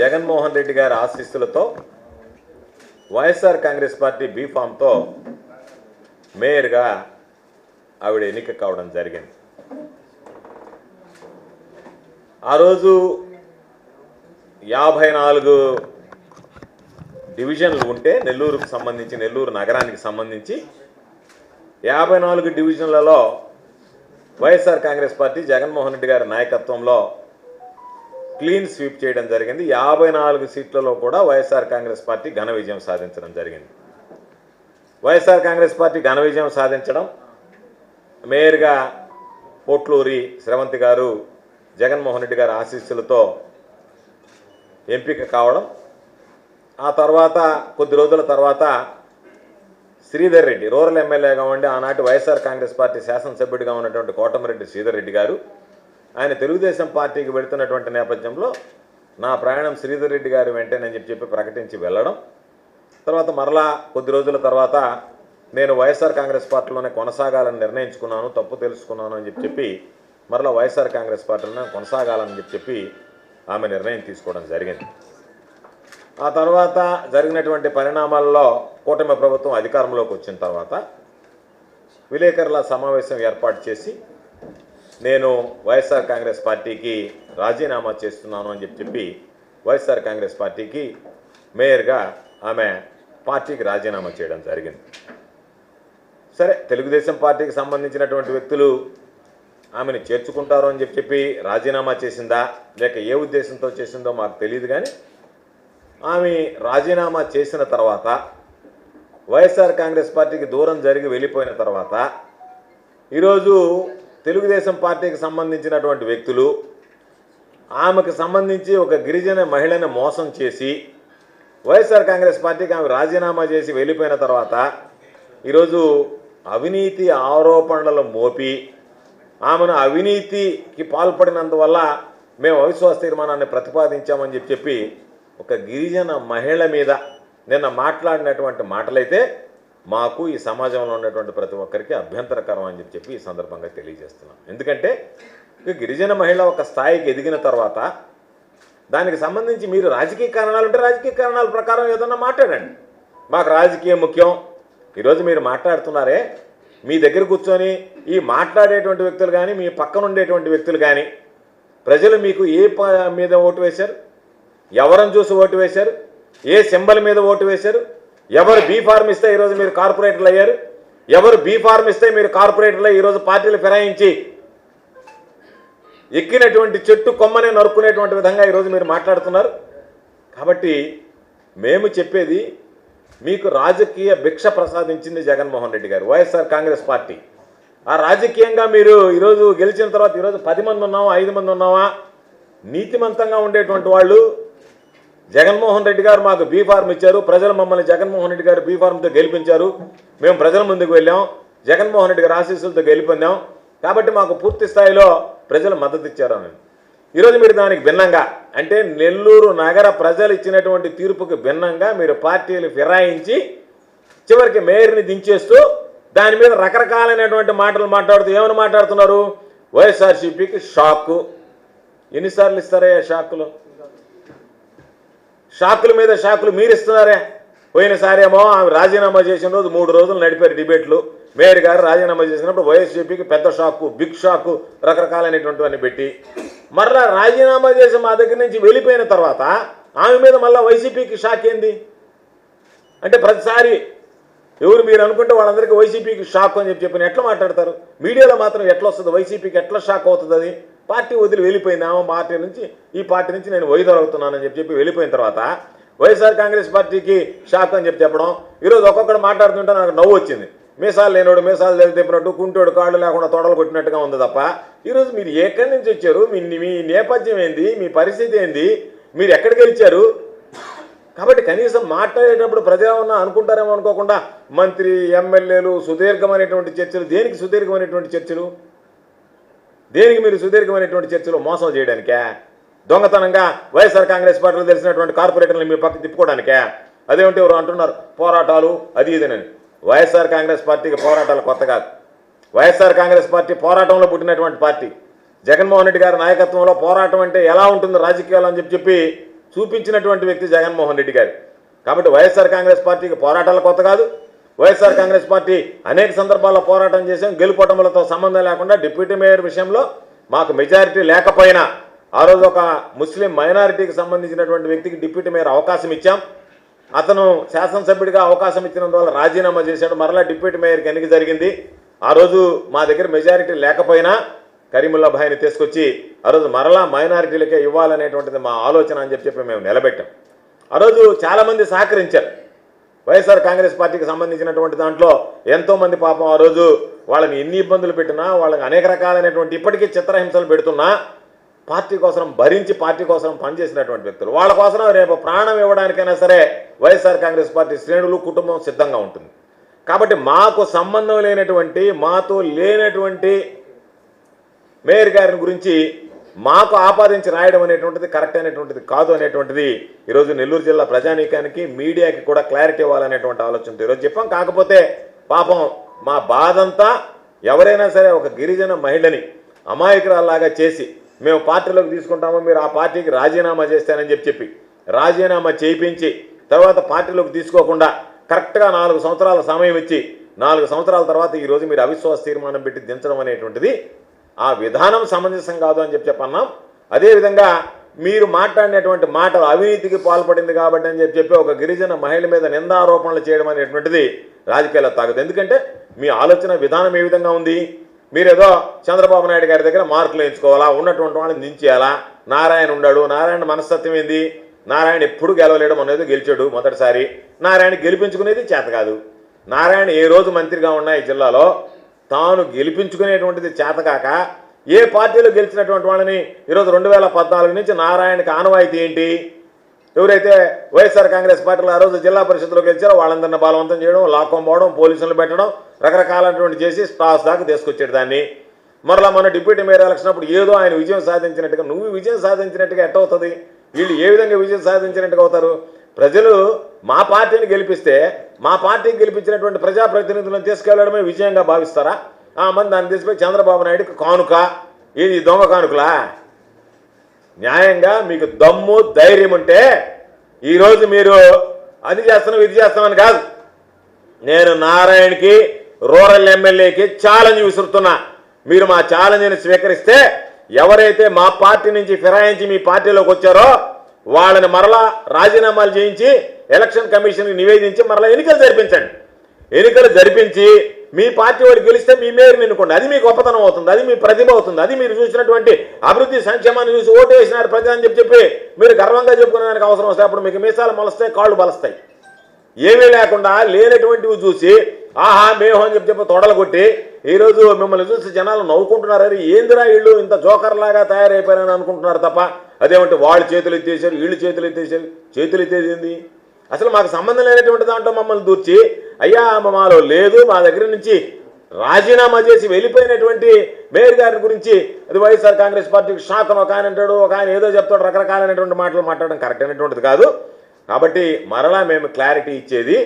జగన్మోహన్ రెడ్డి గారి ఆశీస్సులతో వైఎస్ఆర్ కాంగ్రెస్ పార్టీ బీఫామ్తో మేయర్గా ఆవిడ ఎన్నిక కావడం జరిగింది. ఆ రోజు యాభై నాలుగు డివిజన్లు ఉంటే నెల్లూరుకు సంబంధించి నెల్లూరు నగరానికి సంబంధించి యాభై నాలుగు డివిజన్లలో YSR Congress party Jaganmohan Reddy గారి నాయకత్వంలో క్లీన్ స్వీప్ చేయడం జరిగింది. యాభై నాలుగు సీట్లలో కూడా వైఎస్ఆర్ కాంగ్రెస్ పార్టీ ఘన విజయం సాధించడం జరిగింది. వైఎస్ఆర్ కాంగ్రెస్ పార్టీ ఘన విజయం సాధించడం మేయర్గా పోట్లూరి శ్రవంతి గారు జగన్మోహన్ రెడ్డి గారి ఆశీస్సులతో ఎంపిక కావడం ఆ తర్వాత కొద్ది రోజుల తర్వాత శ్రీధర్ రెడ్డి రూరల్ ఎమ్మెల్యేగా ఉండి ఆనాటి వైఎస్ఆర్ కాంగ్రెస్ పార్టీ శాసనసభ్యుడిగా ఉన్నటువంటి కోటమిరెడ్డి శ్రీధర్ రెడ్డి గారు ఆయన తెలుగుదేశం పార్టీకి వెళుతున్నటువంటి నేపథ్యంలో నా ప్రయాణం శ్రీధర్ రెడ్డి గారి వెంటేనని చెప్పి చెప్పి ప్రకటించి వెళ్ళడం. తర్వాత మరలా కొద్ది రోజుల తర్వాత నేను వైఎస్ఆర్ కాంగ్రెస్ పార్టీలోనే కొనసాగాలని నిర్ణయించుకున్నాను తప్పు తెలుసుకున్నాను అని చెప్పి చెప్పి మరలా వైఎస్ఆర్ కాంగ్రెస్ పార్టీలోనే కొనసాగాలని చెప్పి చెప్పి ఆమె నిర్ణయం తీసుకోవడం జరిగింది. ఆ తర్వాత జరిగినటువంటి పరిణామాల్లో కూటమి ప్రభుత్వం అధికారంలోకి వచ్చిన తర్వాత విలేకరుల సమావేశం ఏర్పాటు చేసి నేను వైఎస్ఆర్ కాంగ్రెస్ పార్టీకి రాజీనామా చేస్తున్నాను అని చెప్పి చెప్పి వైఎస్ఆర్ కాంగ్రెస్ పార్టీకి మేయర్గా ఆమె పార్టీకి రాజీనామా చేయడం జరిగింది. సరే తెలుగుదేశం పార్టీకి సంబంధించినటువంటి వ్యక్తులు ఆమెను చేర్చుకుంటారు అని చెప్పి చెప్పి రాజీనామా చేసిందా? లేక ఏ ఉద్దేశంతో చేసిందో మాకు తెలియదు కానీ ఆమె రాజీనామా చేసిన తర్వాత వైఎస్ఆర్ కాంగ్రెస్ పార్టీకి దూరం జరిగి వెళ్ళిపోయిన తర్వాత ఈరోజు తెలుగుదేశం పార్టీకి సంబంధించినటువంటి వ్యక్తులు ఆమెకు సంబంధించి ఒక గిరిజన మహిళని మోసం చేసి వైఎస్ఆర్ కాంగ్రెస్ పార్టీకి ఆమె రాజీనామా చేసి వెళ్ళిపోయిన తర్వాత ఈరోజు అవినీతి ఆరోపణలు మోపి ఆమెను అవినీతికి పాల్పడినందువల్ల మేము అవిశ్వాస తీర్మానాన్ని ప్రతిపాదించామని చెప్పి చెప్పి ఒక గిరిజన మహిళ మీద నిన్న మాట్లాడినటువంటి మాటలైతే మాకు ఈ సమాజంలో ఉన్నటువంటి ప్రతి ఒక్కరికి అభ్యంతరకరం అని చెప్పి ఈ సందర్భంగా తెలియజేస్తున్నాం. ఎందుకంటే గిరిజన మహిళ ఒక స్థాయికి ఎదిగిన తర్వాత దానికి సంబంధించి మీరు రాజకీయ కారణాలు ఉంటే రాజకీయ కారణాల ప్రకారం ఏదన్నా మాట్లాడండి. మాకు రాజకీయం ముఖ్యం. ఈరోజు మీరు మాట్లాడుతున్నారే మీ దగ్గర కూర్చొని ఈ మాట్లాడేటువంటి వ్యక్తులు కానీ మీ పక్కన ఉండేటువంటి వ్యక్తులు కానీ ప్రజలు మీకు ఏ ప మీద ఓటు వేశారు? ఎవరిని చూసి ఓటు వేశారు? ఏ సింబల్ మీద ఓటు వేశారు? ఎవరు బీ ఫార్మ్ ఇస్తే ఈరోజు మీరు కార్పొరేటర్లు అయ్యారు? ఎవరు బీ ఫార్మ్ ఇస్తే మీరు కార్పొరేటర్లు ఈరోజు పార్టీలు ఫిరాయించి ఎక్కినటువంటి చెట్టు కొమ్మనే నరుక్కునేటువంటి విధంగా ఈరోజు మీరు మాట్లాడుతున్నారు? కాబట్టి మేము చెప్పేది మీకు రాజకీయ భిక్ష ప్రసాదించింది జగన్మోహన్ రెడ్డి గారు వైఎస్ఆర్ కాంగ్రెస్ పార్టీ. ఆ రాజకీయంగా మీరు ఈరోజు గెలిచిన తర్వాత ఈరోజు పది మంది ఉన్నావా ఐదు మంది ఉన్నావా? నీతిమంతంగా ఉండేటువంటి వాళ్ళు జగన్మోహన్ రెడ్డి గారు మాకు బీ ఫార్మ్ ఇచ్చారు. ప్రజలు మమ్మల్ని జగన్మోహన్ రెడ్డి గారు బీ ఫార్మ్తో గెలిపించారు. మేము ప్రజల ముందుకు వెళ్ళాం. జగన్మోహన్ రెడ్డి గారు ఆశీస్సులతో గెలిపొందాం. కాబట్టి మాకు పూర్తి స్థాయిలో ప్రజలు మద్దతు ఇచ్చారు అని. ఈరోజు మీరు దానికి భిన్నంగా అంటే నెల్లూరు నగర ప్రజలు ఇచ్చినటువంటి తీర్పుకి భిన్నంగా మీరు పార్టీలు ఫిరాయించి చివరికి మేయర్ని దించేస్తూ దాని మీద రకరకాలైనటువంటి మాటలు మాట్లాడుతూ ఏమని మాట్లాడుతున్నారు? వైఎస్ఆర్సీపీకి షాకు. ఎన్నిసార్లు ఇస్తారయ్యా షాకులు? షాకుల మీద షాకులు మీరు ఇస్తున్నారే పోయినసారేమో ఆమె రాజీనామా చేసిన రోజు మూడు రోజులు నడిపారు డిబేట్లు. మేయర్ గారు రాజీనామా చేసినప్పుడు వైఎస్సీపీకి పెద్ద షాకు బిగ్ షాకు రకరకాలైనటువంటివన్నీ పెట్టి మరలా రాజీనామా చేసి మా దగ్గర నుంచి వెళ్ళిపోయిన తర్వాత ఆమె మీద మళ్ళీ వైసీపీకి షాక్ ఏంది? అంటే ప్రతిసారి ఎవరు మీరు అనుకుంటే వాళ్ళందరికీ వైసీపీకి షాక్ అని చెప్పి చెప్పిన ఎట్లా మాట్లాడతారు? మీడియాలో మాత్రం ఎట్లా వస్తుంది? వైసీపీకి ఎట్లా షాక్ అవుతుంది అది? పార్టీ వదిలి వెళ్ళిపోయింది ఆమె పార్టీ నుంచి ఈ పార్టీ నుంచి నేను వైదొలుగుతున్నానని చెప్పి చెప్పి వెళ్ళిపోయిన తర్వాత వైఎస్ఆర్ కాంగ్రెస్ పార్టీకి షాక్ అని చెప్పి చెప్పడం ఈరోజు ఒక్కొక్కడు మాట్లాడుతుంటే నాకు నవ్వు వచ్చింది. మీసాలు లేనివాడు మీసాలు తెలిపినట్టు కుంటోడు కాళ్ళు లేకుండా తొడలు కొట్టినట్టుగా ఉంది తప్ప ఈరోజు మీరు ఎక్కడి నుంచి వచ్చారు? మీ మీ నేపథ్యం ఏంది? మీ పరిస్థితి ఏంది? మీరు ఎక్కడికి గెలిచారు కాబట్టి కనీసం మాట్లాడేటప్పుడు ప్రజలు అనుకుంటారేమో అనుకోకుండా మంత్రి ఎమ్మెల్యేలు సుదీర్ఘమైనటువంటి చర్చలు దేనికి సుదీర్ఘమైనటువంటి చర్చలు? దేనికి మీరు సుదీర్ఘమైనటువంటి చర్చలు మోసం చేయడానికే? దొంగతనంగా వైఎస్ఆర్ కాంగ్రెస్ పార్టీలో తెలిసినటువంటి కార్పొరేటర్లు మీ పక్క తిప్పుకోవడానికే అదేమిటి ఎవరు అంటున్నారు పోరాటాలు అది ఇదేనని వైఎస్ఆర్ కాంగ్రెస్ పార్టీకి పోరాటాలు కొత్త కాదు. వైఎస్ఆర్ కాంగ్రెస్ పార్టీ పోరాటంలో పుట్టినటువంటి పార్టీ. జగన్మోహన్ రెడ్డి గారి నాయకత్వంలో పోరాటం అంటే ఎలా ఉంటుంది రాజకీయాలు అని చెప్పి చెప్పి చూపించినటువంటి వ్యక్తి జగన్మోహన్ రెడ్డి గారు. కాబట్టి వైఎస్ఆర్ కాంగ్రెస్ పార్టీకి పోరాటాలు కొత్త కాదు. వైఎస్ఆర్ కాంగ్రెస్ పార్టీ అనేక సందర్భాల్లో పోరాటం చేశాం. గెలుపోటములతో సంబంధం లేకుండా డిప్యూటీ మేయర్ విషయంలో మాకు మెజారిటీ లేకపోయినా ఆ రోజు ఒక ముస్లిం మైనారిటీకి సంబంధించినటువంటి వ్యక్తికి డిప్యూటీ మేయర్ అవకాశం ఇచ్చాం. అతను శాసనసభ్యుడిగా అవకాశం ఇచ్చినందువల్ల రాజీనామా చేశాడు. మరలా డిప్యూటీ మేయర్కి ఎన్నిక జరిగింది. ఆ రోజు మా దగ్గర మెజారిటీ లేకపోయినా కరీముల్లా భాయ్ని తీసుకొచ్చి ఆ రోజు మరలా మైనారిటీలకే ఇవ్వాలనేటువంటిది మా ఆలోచన అని చెప్పి చెప్పి మేము నిలబెట్టాం. ఆ రోజు చాలామంది సహకరించారు. వైఎస్ఆర్ కాంగ్రెస్ పార్టీకి సంబంధించినటువంటి దాంట్లో ఎంతోమంది పాపం ఆ రోజు వాళ్ళని ఎన్ని ఇబ్బందులు పెట్టినా వాళ్ళకి అనేక రకాలైనటువంటి ఇప్పటికీ చిత్రహింసలు పెడుతున్నా పార్టీ కోసం భరించి పార్టీ కోసం పనిచేసినటువంటి వ్యక్తులు. వాళ్ళ కోసం రేపు ప్రాణం ఇవ్వడానికైనా సరే వైఎస్ఆర్ కాంగ్రెస్ పార్టీ శ్రేణులు కుటుంబం సిద్ధంగా ఉంటుంది. కాబట్టి మాకు సంబంధం లేనటువంటి మాతో లేనటువంటి మేయర్ గారిని గురించి మాకు ఆపాదించి రాయడం అనేటువంటిది కరెక్ట్ అనేటువంటిది కాదు అనేటువంటిది ఈరోజు నెల్లూరు జిల్లా ప్రజానీకానికి మీడియాకి కూడా క్లారిటీ ఇవ్వాలనేటువంటి ఆలోచనతో ఈరోజు చెప్పాం కాకపోతే పాపం మా బాధంతా ఎవరైనా సరే ఒక గిరిజన మహిళని అమాయకురాల్లాగా చేసి మేము పార్టీలోకి తీసుకుంటాము మీరు ఆ పార్టీకి రాజీనామా చేస్తానని చెప్పి చెప్పి రాజీనామా చేయించి తర్వాత పార్టీలోకి తీసుకోకుండా కరెక్ట్గా నాలుగు సంవత్సరాల సమయం ఇచ్చి నాలుగు సంవత్సరాల తర్వాత ఈరోజు మీరు అవిశ్వాస తీర్మానం పెట్టి దించడం అనేటువంటిది ఆ విధానం సమంజసం కాదు అని చెప్పి చెప్పన్నాం. అదేవిధంగా మీరు మాట్లాడినటువంటి మాటలు అవినీతికి పాల్పడింది కాబట్టి అని చెప్పి చెప్పి ఒక గిరిజన మహిళ మీద నిందారోపణలు చేయడం అనేటువంటిది రాజకీయాల తాగదు ఎందుకంటే మీ ఆలోచన విధానం ఏ విధంగా ఉంది? మీరేదో చంద్రబాబు నాయుడు గారి దగ్గర మార్కులు ఎంచుకోవాలా ఉన్నటువంటి వాళ్ళని దించేయాలా? నారాయణ ఉన్నాడు. నారాయణ మనస్తత్వం ఏంది? నారాయణ ఎప్పుడు గెలవలేడు అనేది గెలిచాడు మొదటిసారి. నారాయణ గెలిపించుకునేది చేత కాదు. నారాయణ ఏ రోజు మంత్రిగా ఉన్నా ఈ జిల్లాలో తాను గెలిపించుకునేటువంటిది చేతకాక ఏ పార్టీలో గెలిచినటువంటి వాళ్ళని ఈరోజు రెండు వేల పద్నాలుగు నుంచి నారాయణకి ఆనవాయితీ ఏంటి? ఎవరైతే వైఎస్ఆర్ కాంగ్రెస్ పార్టీలో ఆ రోజు జిల్లా పరిషత్లో గెలిచారో వాళ్ళందరినీ బలవంతం చేయడం లాక్కొని పోవడం పోలీసులు పెట్టడం రకరకాలటువంటి చేసి స్టాఫ్ దాకా తీసుకొచ్చాడు దాన్ని. మరలా మన డిప్యూటీ మేయర్ ఎలక్షన్ అప్పుడు ఏదో ఆయన విజయం సాధించినట్టుగా నువ్వు విజయం సాధించినట్టుగా ఎట్టవుతుంది? వీళ్ళు ఏ విధంగా విజయం సాధించినట్టుగా అవుతారు? ప్రజలు మా పార్టీని గెలిపిస్తే మా పార్టీకి గెలిపించినటువంటి ప్రజాప్రతినిధులను తీసుకెళ్ళడమే విజయంగా భావిస్తారా? ఆ మంది దాన్ని తీసుకుపోయి చంద్రబాబు నాయుడుకి కానుక. ఇది దొంగ కానుకలా? న్యాయంగా మీకు దమ్ము ధైర్యం ఉంటే ఈరోజు మీరు అది చేస్తున్నాం ఇది చేస్తామని కాదు. నేను నారాయణకి రూరల్ ఎమ్మెల్యేకి ఛాలెంజ్ విసురుతున్నా. మీరు మా ఛాలెంజ్ని స్వీకరిస్తే ఎవరైతే మా పార్టీ నుంచి ఫిరాయించి మీ పార్టీలోకి వచ్చారో వాళ్ళని మరలా రాజీనామాలు చేయించి ఎలక్షన్ కమిషన్కి నివేదించి మరలా ఎన్నికలు జరిపించండి. ఎన్నికలు జరిపించి మీ పార్టీ వాడు గెలిస్తే మీ మేయర్ని ఎన్నుకోండి. అది మీ గొప్పతనం అవుతుంది. అది మీ ప్రతిభ అవుతుంది. అది మీరు చూసినటువంటి అభివృద్ధి సంక్షేమాన్ని చూసి ఓటు వేసినారు ప్రజలు అని చెప్పి చెప్పి మీరు గర్వంగా చెప్పుకునేదానికి అవసరం వస్తే అప్పుడు మీకు మీసాలు మొలస్తాయి కాళ్ళు బలస్తాయి. ఏమీ లేకుండా లేనటువంటివి చూసి ఆహా మేము అని చెప్పి చెప్పి తొడలు కొట్టి ఈరోజు మిమ్మల్ని చూసి జనాలు నవ్వుకుంటున్నారు. అరే ఏందిరా వీళ్ళు ఇంత జోకర్లాగా తయారైపోయారని అనుకుంటున్నారు తప్ప అదేమంటే వాళ్ళు చేతులు ఎత్తేసారు వీళ్ళు చేతులు ఎత్తేసారు చేతులు ఎత్తేసింది అసలు మాకు సంబంధం లేనటువంటి దాంట్లో మమ్మల్ని దూర్చి అయ్యా మా మాలో లేదు మా దగ్గర నుంచి రాజీనామా చేసి వెళ్ళిపోయినటువంటి మేయర్ గారి గురించి అది వైఎస్ఆర్ కాంగ్రెస్ పార్టీకి షాక్ ఒక ఆయన అంటాడు ఒక ఆయన ఏదో చెప్తాడు రకరకాలైనటువంటి మాటలు మాట్లాడడం కరెక్ట్ అయినటువంటిది కాదు. కాబట్టి మరలా మేము క్లారిటీ ఇచ్చేది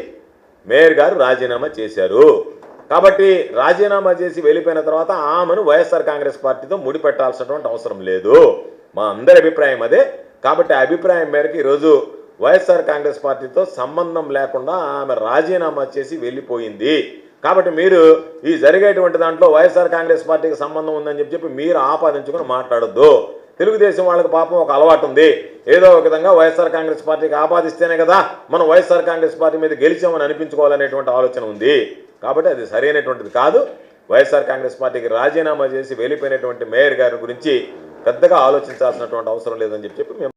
మేయర్ గారు రాజీనామా చేశారు. కాబట్టి రాజీనామా చేసి వెళ్ళిపోయిన తర్వాత ఆమెను వైఎస్ఆర్ కాంగ్రెస్ పార్టీతో ముడిపెట్టాల్సినటువంటి అవసరం లేదు. మా అందరి అభిప్రాయం అదే. కాబట్టి ఆ అభిప్రాయం మేరకు ఈరోజు వైఎస్ఆర్ కాంగ్రెస్ పార్టీతో సంబంధం లేకుండా ఆమె రాజీనామా చేసి వెళ్ళిపోయింది. కాబట్టి మీరు ఈ జరిగేటువంటి దాంట్లో వైఎస్ఆర్ కాంగ్రెస్ పార్టీకి సంబంధం ఉందని చెప్పి చెప్పి మీరు ఆపాదించుకుని మాట్లాడద్దు. తెలుగుదేశం వాళ్ళకి పాపం ఒక అలవాటు ఉంది. ఏదో ఒక విధంగా వైఎస్ఆర్ కాంగ్రెస్ పార్టీకి ఆపాదిస్తేనే కదా మనం వైఎస్ఆర్ కాంగ్రెస్ పార్టీ మీద గెలిచామని అనిపించుకోవాలనేటువంటి ఆలోచన ఉంది. కాబట్టి అది సరైనటువంటిది కాదు. వైఎస్ఆర్ కాంగ్రెస్ పార్టీకి రాజీనామా చేసి వెళ్ళిపోయినటువంటి మేయర్ గారి గురించి పెద్దగా ఆలోచించాల్సినటువంటి అవసరం లేదని చెప్పి చెప్పి మేము